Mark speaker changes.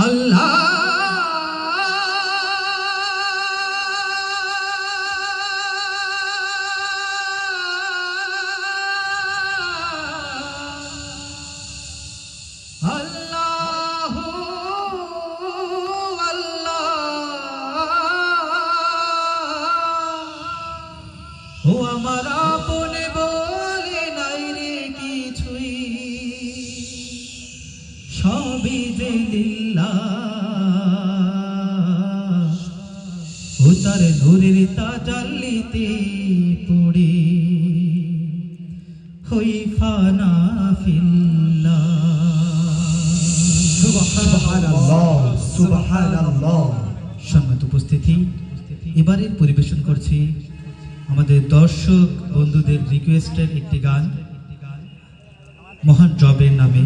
Speaker 1: আল্লাহ। ও আমার আপনে বিদিল্লাহ ও তার নূরের তাজাল্লিতে পড়ে। হই ফানা সম্মানিত উপস্থিতি এবারের পরিবেশন করছি আমাদের দর্শক বন্ধুদের রিকোয়েস্টের একটি গান। মহান জবের নামে।